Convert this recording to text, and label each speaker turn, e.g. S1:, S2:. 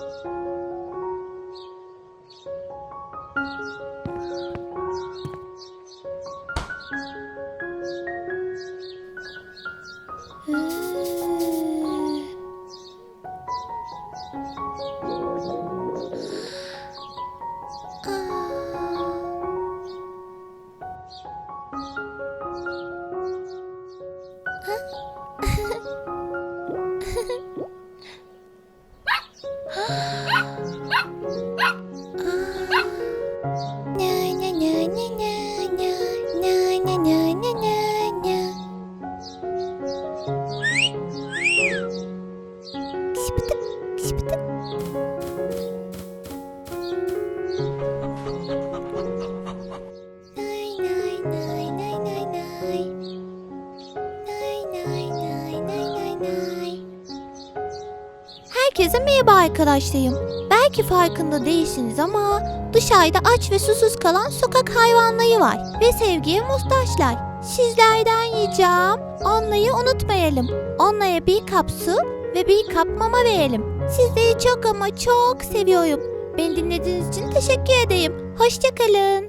S1: 嗯。啊。啊，哈哈，哈哈。Herkese merhaba arkadaşlarım. Belki farkında değilsiniz ama dışarıda aç ve susuz kalan sokak hayvanları var ve sevgiye muhtaçlar. Sizlerden yiyeceğim. Onları unutmayalım. Onlara bir kap su ve bir kap mama verelim. Sizleri çok ama çok seviyorum. Beni dinlediğiniz için teşekkür ederim. Hoşçakalın.